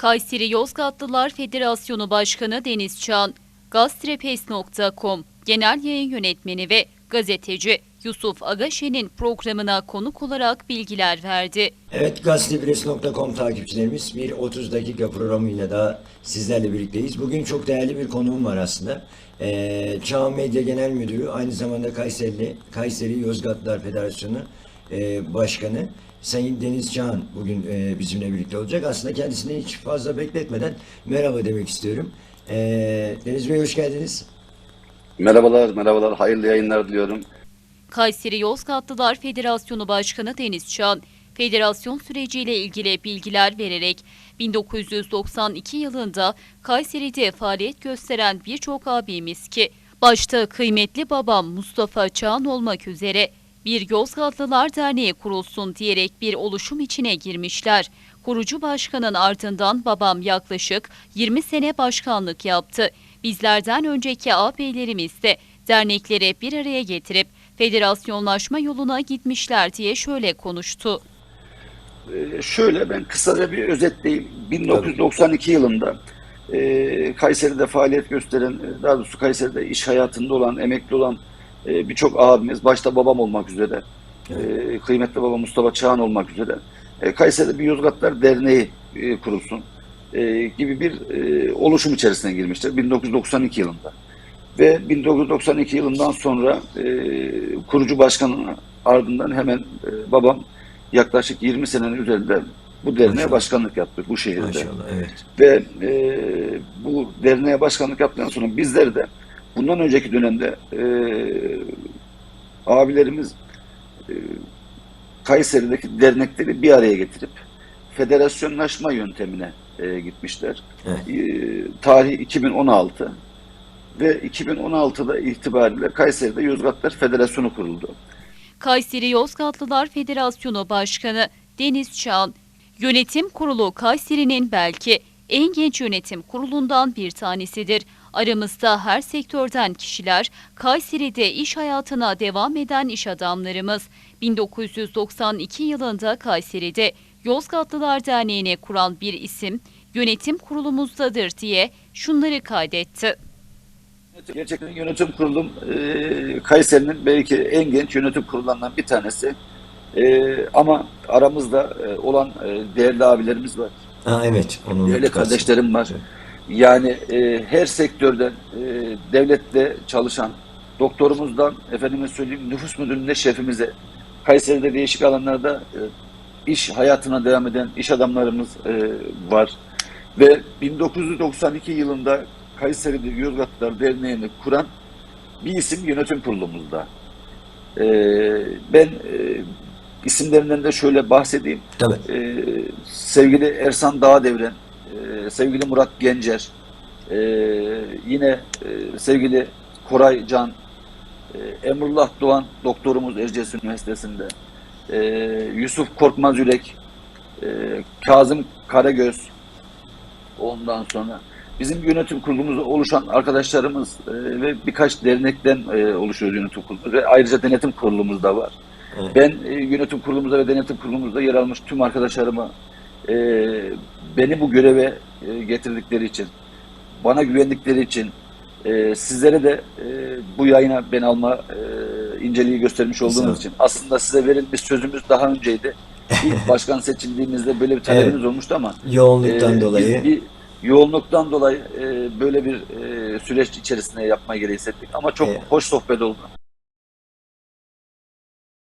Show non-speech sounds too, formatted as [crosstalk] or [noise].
Kayseri Yozgatlılar Federasyonu Başkanı Deniz Çağan, Gaztrepes.com Genel Yayın Yönetmeni ve gazeteci Yusuf Agaşe'nin programına konuk olarak bilgiler verdi. Evet gazetepres.com takipçilerimiz bir 30 dakika programıyla daha sizlerle birlikteyiz. Bugün çok değerli bir konuğum var aslında. Ee, Çağ Medya Genel Müdürü aynı zamanda Kayseri, Kayseri Yozgatlar Federasyonu e, Başkanı Sayın Deniz Çağan bugün e, bizimle birlikte olacak. Aslında kendisini hiç fazla bekletmeden merhaba demek istiyorum. Ee, Deniz Bey hoş geldiniz. Merhabalar, merhabalar. Hayırlı yayınlar diliyorum. Kayseri Yozgatlılar Federasyonu Başkanı Deniz Çağan, federasyon süreciyle ilgili bilgiler vererek 1992 yılında Kayseri'de faaliyet gösteren birçok abimiz ki başta kıymetli babam Mustafa Çağan olmak üzere bir Yozgatlılar Derneği kurulsun diyerek bir oluşum içine girmişler. Kurucu başkanın ardından babam yaklaşık 20 sene başkanlık yaptı. Bizlerden önceki ağabeylerimiz de dernekleri bir araya getirip federasyonlaşma yoluna gitmişler diye şöyle konuştu. Ee, şöyle ben kısaca bir özetleyeyim. 1992 yılında e, Kayseri'de faaliyet gösteren, e, daha doğrusu Kayseri'de iş hayatında olan, emekli olan e, birçok abimiz, başta babam olmak üzere, e, kıymetli babam Mustafa Çağan olmak üzere, e, Kayseri'de bir Yozgatlar Derneği e, kurulsun e, gibi bir e, oluşum içerisine girmiştir 1992 yılında. Ve 1992 yılından sonra e, kurucu başkanın ardından hemen e, babam yaklaşık 20 senenin üzerinde bu derneğe Maşallah. başkanlık yaptı bu şehirde. Maşallah evet. Ve e, bu derneğe başkanlık yaptıktan sonra bizler de bundan önceki dönemde e, abilerimiz e, Kayseri'deki dernekleri bir araya getirip federasyonlaşma yöntemine e, gitmişler. Evet. E, tarih 2016 ve 2016'da itibariyle Kayseri'de Yozgatlar Federasyonu kuruldu. Kayseri Yozgatlılar Federasyonu Başkanı Deniz Çağan, Yönetim Kurulu Kayseri'nin belki en genç yönetim kurulundan bir tanesidir. Aramızda her sektörden kişiler, Kayseri'de iş hayatına devam eden iş adamlarımız. 1992 yılında Kayseri'de Yozgatlılar Derneği'ne kuran bir isim, yönetim kurulumuzdadır diye şunları kaydetti. Gerçekten yönetim kurulum e, Kayseri'nin belki en genç yönetim kurullarından bir tanesi. E, ama aramızda e, olan e, değerli abilerimiz var. Ha, evet. Onu Değerli kardeşlerim var. Evet. Yani e, her sektörden e, devlette çalışan doktorumuzdan efendime söyleyeyim nüfus müdürlüğünde şefimize Kayseri'de değişik alanlarda e, iş hayatına devam eden iş adamlarımız e, var. Ve 1992 yılında Kayseri'de Yozgatlılar Derneği'ni kuran bir isim yönetim kurulumuzda. E, ben e, isimlerinden de şöyle bahsedeyim. Tabii. Ee, sevgili Ersan Dağdevren, e, sevgili Murat Gencer, e, yine e, sevgili Koray Can, e, Emrullah Doğan doktorumuz Erciyes Üniversitesi'nde, e, Yusuf Korkmaz Yürek, e, Kazım Karagöz, ondan sonra bizim yönetim kurulumuzda oluşan arkadaşlarımız e, ve birkaç dernekten e, oluşuyor yönetim kurulumuz ve ayrıca denetim kurulumuz da var. Evet. Ben e, yönetim kurulumuzda ve denetim kurulumuzda yer almış tüm arkadaşlarıma e, beni bu göreve e, getirdikleri için, bana güvendikleri için, e, sizlere de e, bu yayına ben alma e, inceliği göstermiş olduğunuz için. Aslında size verilmiş sözümüz daha önceydi. İlk [laughs] başkan seçildiğimizde böyle bir talebiniz olmuştu ama Yoğunluktan e, dolayı. bir yoğunluktan dolayı e, böyle bir e, süreç içerisinde yapma gereği hissettik. Ama çok Evet. hoş sohbet oldu.